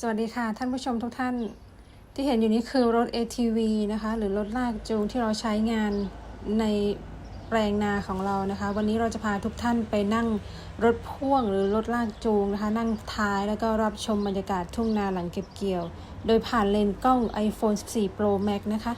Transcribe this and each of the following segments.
สวัสดีค่ะ ท่านผู้ชมทุกท่านที่เห็นอยู่นี้คือรถ ATV นะคะ หรือรถลากจูงที่เราใช้งานในแปลงนาของเรานะคะ วันนี้เราจะพาทุกท่านไปนั่งรถพ่วงหรือรถลากจูงนะคะ นั่งท้ายแล้วก็รับชมบรรยากาศทุ่งนาหลังเก็บเกี่ยว โดยผ่านเลนส์กล้อง iPhone 14 Pro Max นะคะ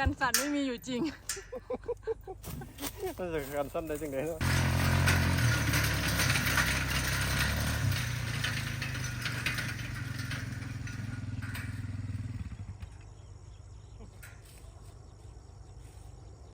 กันสั่นไม่มีอยู่จริง มันจะการสั้นได้จังไงเนาะ